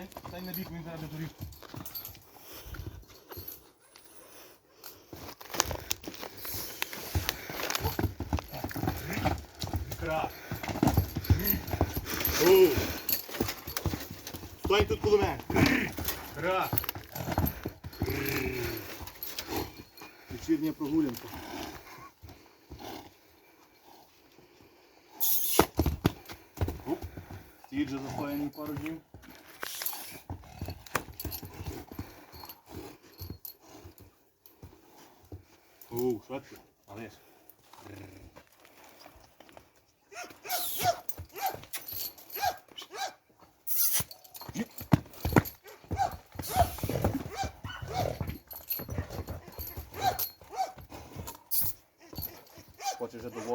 Стань, стань на бік, він зараз доріг. Стань тут коло мене. Крас. Вечірня прогулянка. Стій застояний пару днів. Оу, що ти? Малиш.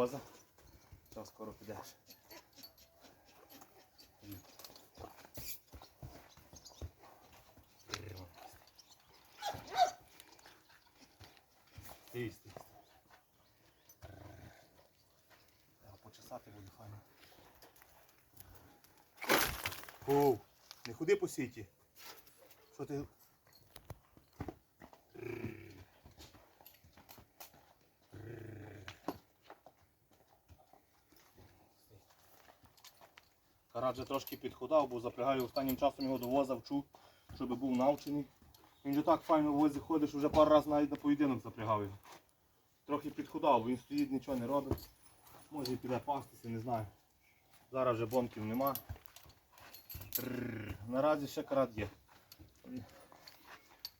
Воза? Та скоро підеш. Стій. Треба почесати буде файно. Оу, не ходи по сіті. Що ти? Карат вже трошки підходав, бо запрягаю останнім часом його до воза щоб був навчений. Він же так файно в возі що вже пару разів навіть на поєдинок запрягав його. Трохи підходав, бо він стоїть, нічого не робить. Може і піде пастися, не знаю. Зараз вже бонків нема. Трррр. Наразі ще карат є.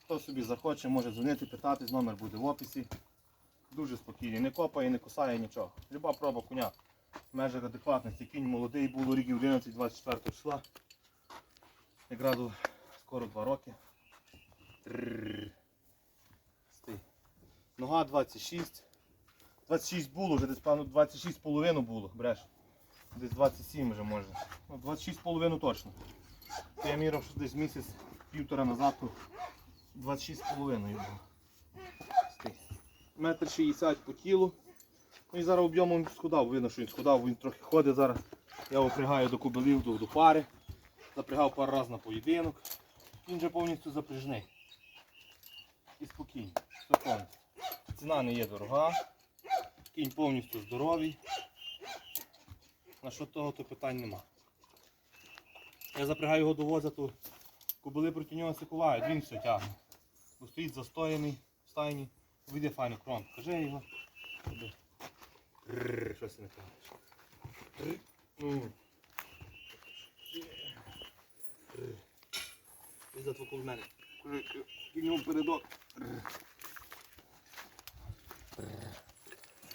Хто собі захоче, може дзвонити, питатись, номер буде в описі. Дуже спокійний, не копає, не кусає нічого. Люба проба коня в межах адекватності. Кінь молодий, було років 11-24 числа. Якраз скоро 2 роки. Нога 26. 26 було, вже десь певно 26 половину було, бреш. Десь 27 вже може. Ну, 26 половину точно. Це я міряв що десь місяць, півтора назад, то 26 було. Метр 60 по тілу. Ну і зараз об'ємом сходав, видно, що він сходав, він трохи ходить зараз. Я його пригаю до кобилів, до, до пари. Запрягав пару разів на поєдинок. Він вже повністю запряжний. І спокійний. Все. Ціна не є дорога. Кінь повністю здоровий. На що того, то питань нема. Я запрягаю його до воза, то кобили проти нього сикувають, він все тягне. Бо стоїть застояний в стайні, вийде файно крон. Кажи його. Щось не. Ну. Рррр. Ось мене. Кінь передок.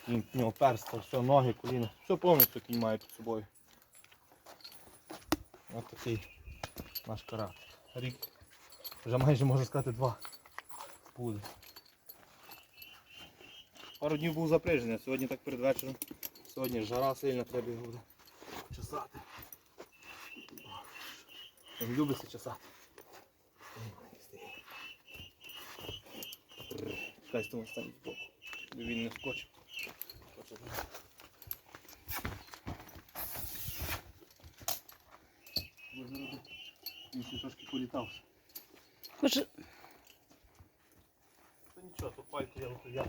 Кінь в нього перста, все, ноги, коліна. Все повністю кінь має під собою. Ось такий наш карат. Рік. Вже майже можна сказати два. Буде. Пару днів був запряжений, а сьогодні так перед вечором. Сьогодні жара сильна, треба його буде чесати. Він любиться чесати. Чекай, з того стане збоку. Бо він не скочив. Він ще трошки політав. Хоче, Та нічого, то пайку я виходяв.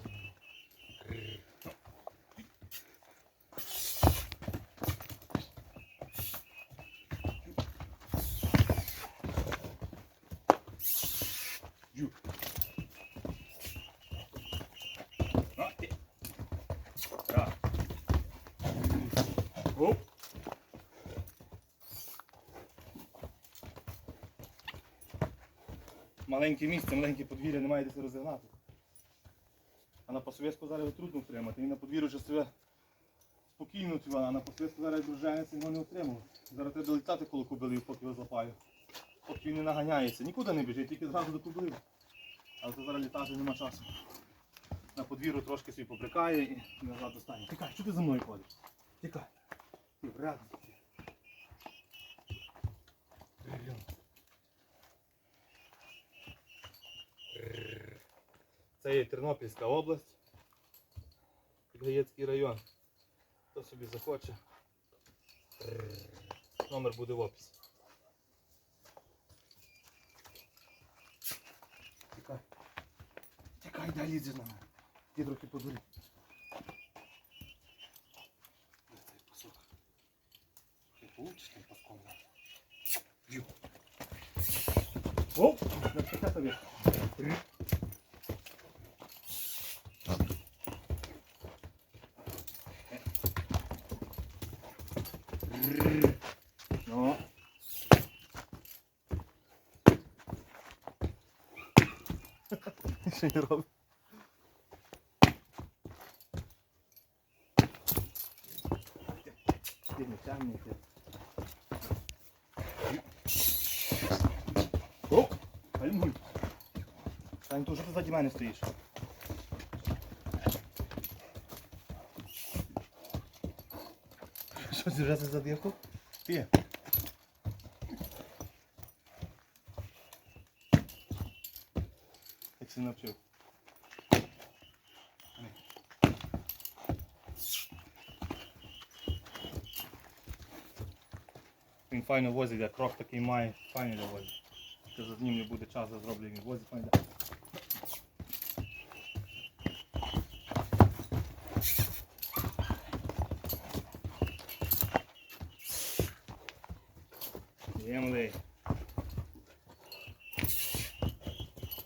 Маленьке місце, маленьке подвір'я, немає де розігнати. А на посвєску зараз трудно втримати. Він на подвір'ю себе спокійно цю, а на посвєску зараз дружається, його не утримав. Зараз треба літати коло кобилів, поки його злапаю. Поки він не наганяється. Нікуди не біжить, тільки зразу до кобилів. Але то зараз літати нема часу. На подвір'ю трошки собі поприкає і назад достане. Тікай, що ти за мною ходиш? Тікай. Ти вряд. Це є Тернопільська область, Підгаєцький район. Хто собі захоче, номер буде в описі. Тікай. Тікай, дай лідзі на мене. Ті руки подурі. Получишь там паском надо. Оп! Да, тобі. Ну. Що не робить? Ти не тягни, ти. О, пальмуй. Сань, то що ти заді мене стоїш? Що ти вже за задивку? Ти. Як си навчив? Він файно возить, як крок такий має, файно довозить. Що за ним не буде часу, зроблю він возить файно. Є малий.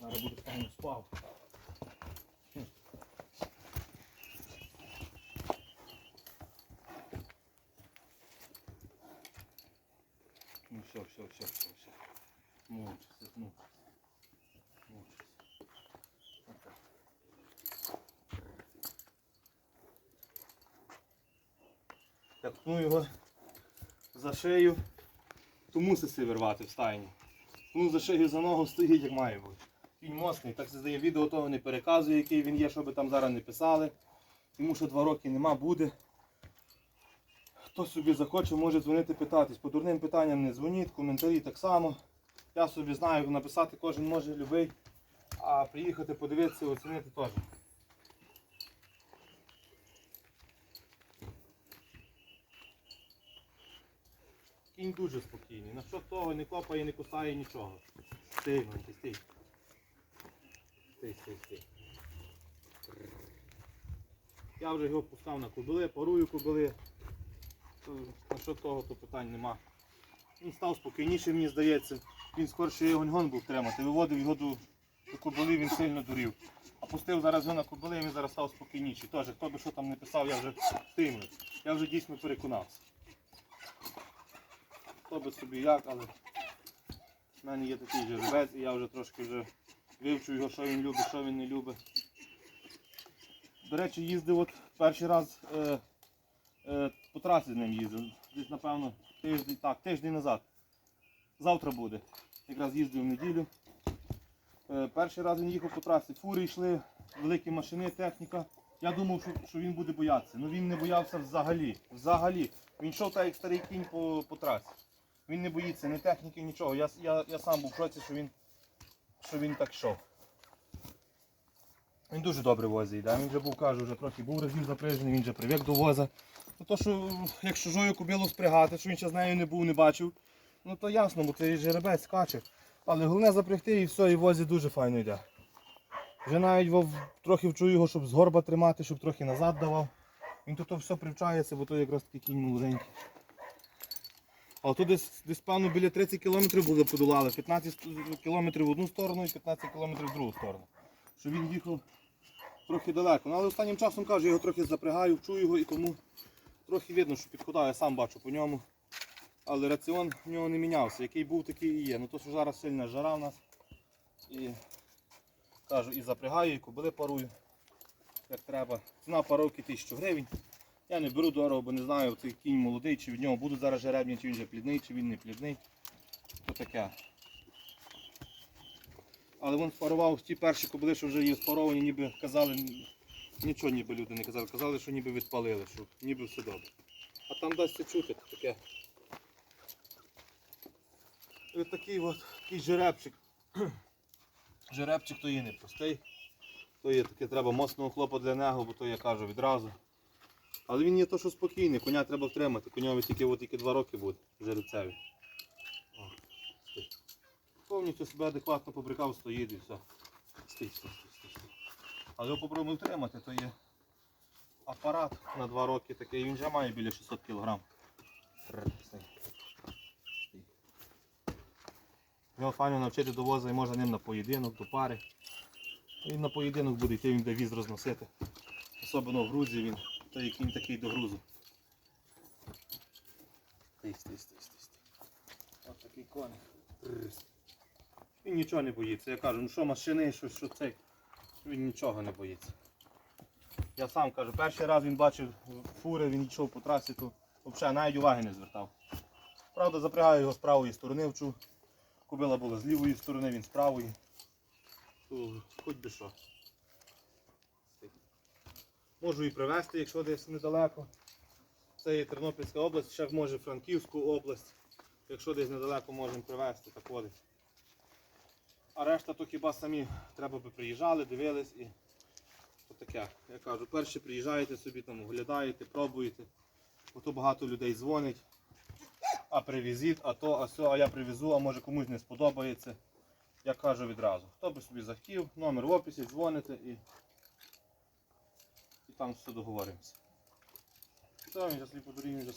Зараз буде файно спав. Ну все, все, все, все. Мучится, ну. Мучится. Вот так. Так, ну його за шию, то мусить вирвати в стайні. Ну за шию за ногу стоїть як має бути. Кінь мощний, так це здає відео, того не переказує, який він є, щоб там зараз не писали. Йому ще два роки нема, буде. Хто собі захоче, може дзвонити питатись. По дурним питанням не дзвоніть, коментарі так само. Я собі знаю, написати кожен може любий, а приїхати подивитися, оцінити теж. Кінь дуже спокійний. На що того не копає, не кусає нічого. Стій, маньки, стій. Стій, стій, стій. Я вже його пускав на кобили, парую кобили. То На що того, то питань нема. Він став спокійніший, мені здається. Він скорше його гон був тримати. Виводив його до, до кобили, він сильно дурів. А пустив зараз його на кобили, він зараз став спокійніший. Теж, хто би що там не писав, я вже втимлю. Я вже дійсно переконався. Хто би собі як, але в мене є такий жеребець і я вже трошки вже вивчу його, що він любить, що він не любить. До речі, їздив от перший раз е, по трасі з ним їздив. Десь, напевно, тиждень, так, тиждень назад. Завтра буде. Якраз їздив в неділю. Е, перший раз він їхав по трасі. Фури йшли, великі машини, техніка. Я думав, що він буде боятися. Ну він не боявся взагалі. Взагалі. Він йшов так, як старий кінь по, по трасі. Він не боїться ні техніки, нічого. Я, я, я сам був в шоці, що він, що він так йшов. Він дуже добре возить, да? він вже був, кажу, вже трохи був разів запряжений, він вже привик до воза. Ну то, що якщо жою кобилу спрягати, що він ще з нею не був, не бачив, ну то ясно, бо цей жеребець скаче. Але головне запрягти і все, і возі дуже файно йде. Вже навіть вов, трохи вчую його, щоб з горба тримати, щоб трохи назад давав. Він тут все привчається, бо то якраз такий кінь молоденький. А тут десь, десь певно біля 30 кілометрів були подолали. 15 кілометрів в одну сторону і 15 кілометрів в другу сторону. Що він їхав трохи далеко. Ну, але останнім часом кажу, я його трохи запрягаю, вчу його і тому трохи видно, що підходає, я сам бачу по ньому. Але раціон в нього не мінявся. Який був, такий і є. Ну то що зараз сильна жара в нас. І кажу, і запрягаю, і кобили парую, як треба. Ціна паровки 1000 гривень. Я не беру дорого, бо не знаю, цей кінь молодий, чи від нього будуть зараз жеребні, чи він вже плідний, чи він не плідний. То таке. Але він спарував ті перші кобили, що вже є спаровані, ніби казали, нічого ніби люди не казали, казали, що ніби відпалили, що ніби все добре. А там дасть це чути таке. І такий от такий жеребчик. Жеребчик то є непростий. То є таке треба моцного хлопа для нього, бо то я кажу відразу. Але він є то, що спокійний, коня треба втримати. Коньові тільки, от, тільки 2 роки буде жеребцеві. Повністю себе адекватно побрикав, стоїть і все. Стій, стій. Але попробуємо втримати, то є апарат на 2 роки такий, він вже має біля 600 кг. Його файно навчити до воза можна ним на поєдинок, до пари. Він на поєдинок буде йти, він буде віз розносити. Особливо в грузі він, то як він такий до грузу. Стій, стій, стій, стій. Ось такий коник. Він нічого не боїться. Я кажу, ну що машини, що, що цей. Він нічого не боїться. Я сам кажу, перший раз він бачив фури, він йшов по трасі, то взагалі навіть уваги не звертав. Правда, запрягаю його з правої сторони вчу. Кобила була з лівої сторони, він з правої. Хоч би що. Можу і привезти, якщо десь недалеко. Це є Тернопільська область, ще може Франківську область. Якщо десь недалеко можемо привезти, так от. А решта то хіба самі треба би приїжджали, дивились і то таке. Я кажу, перше приїжджаєте собі там, оглядаєте, пробуєте. Бо то багато людей дзвонить. А привезіть, а то, а сьо, а я привезу, а може комусь не сподобається. Я кажу відразу. Хто би собі захотів, номер в описі, дзвоните і, і там все договоримося. Це він зараз по доріг, він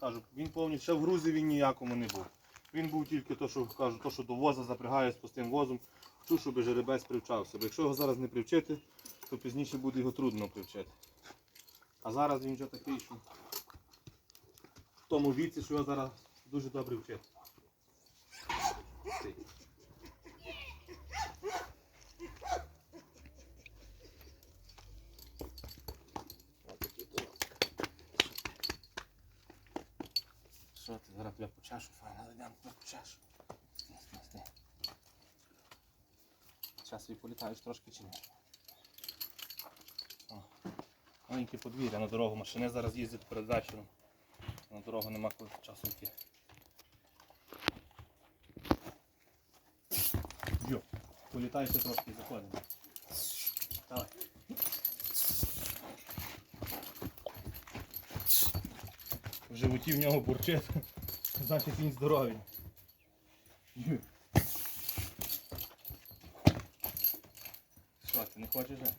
кажу, він повністю ще в грузі він ніякому не був. Він був тільки то, що кажу, то, що до воза запрягає з пустим возом, Хочу, щоб жеребець привчався. Бо якщо його зараз не привчити, то пізніше буде його трудно привчити. А зараз він вже такий, що в тому віці, що його зараз дуже добре вчити. Стій. Отакий турок. Що ти почашу, файно, йдемо тебе почашу. Зараз політаєш трошки чи ні? О, Маленьке подвір'я на дорогу. Машини зараз їздять перед вечором. На дорогу нема коли часу йти. Йо, політайся трошки заходимо. Давай. В животі в нього бурчить, значить він здоровий. Що, ти не хочеш? же?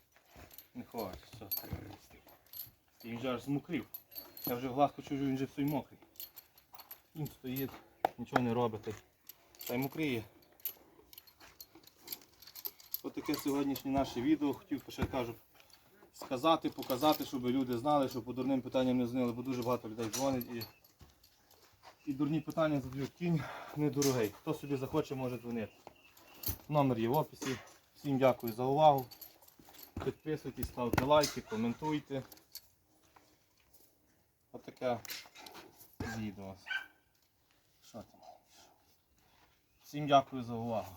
Не хочеш, все. Він вже аж змокрів. Я вже глаз почув, що він вже все мокрий. Він стоїть, нічого не робить. Та й мокріє. Ось таке сьогоднішнє наше відео. Хотів ще кажу сказати, показати, щоб люди знали, щоб по дурним питанням не дзвонили, бо дуже багато людей дзвонить і, і дурні питання задають. Кінь недорогий. Хто собі захоче, може дзвонити. Номер є в описі. Всім дякую за увагу. Підписуйтесь, ставте лайки, коментуйте. Отаке відео. Всім дякую за увагу.